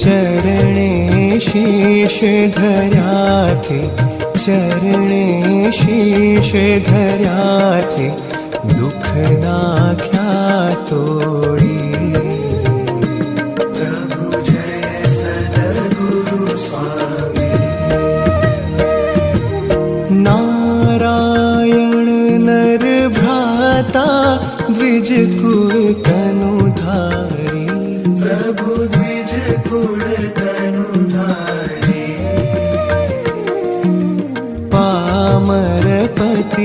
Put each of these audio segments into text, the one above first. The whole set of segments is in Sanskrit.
चरणे शीश धर्याथे चरणे शीश तोड़ी। स्वामी। नारायण नर भ्राता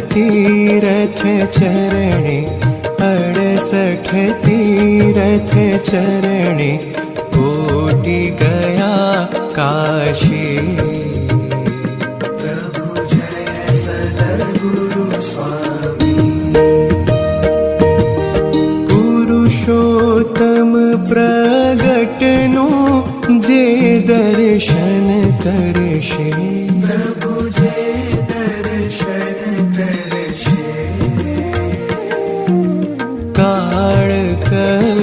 तीरथ चरणे अड़सठ तीरथ चरणे कोटि गया काशी। प्रभु जय सद्गुरु स्वामी। पुरुषोत्तम प्रगटनु जे दर्शन करशे। प्रभु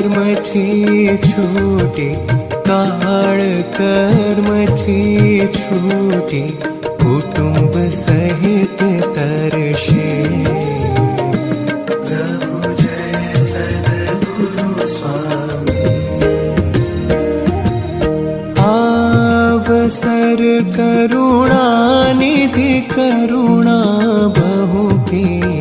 कर्मथी छूटी काळ कर्मथी छूटी कुटुंब सहित तरशे। प्रभु जय सद्गुरु स्वामी। आवसर करुणा निधि करुणा बहु कीधी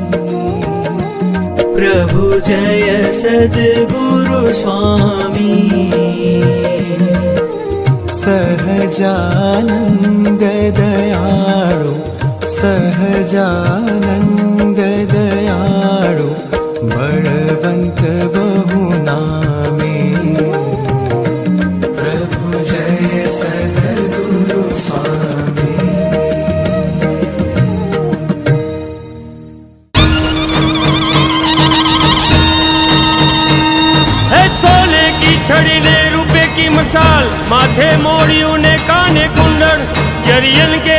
प्रभु जय सद्गुरु स्वामी। सहजानन्द दयाळु सहजानन्द दयाळु बळवन्त सोने की छड़ी ने रुपए की मशाल माथे मोड़ियों ने काने कुंडल जरियन के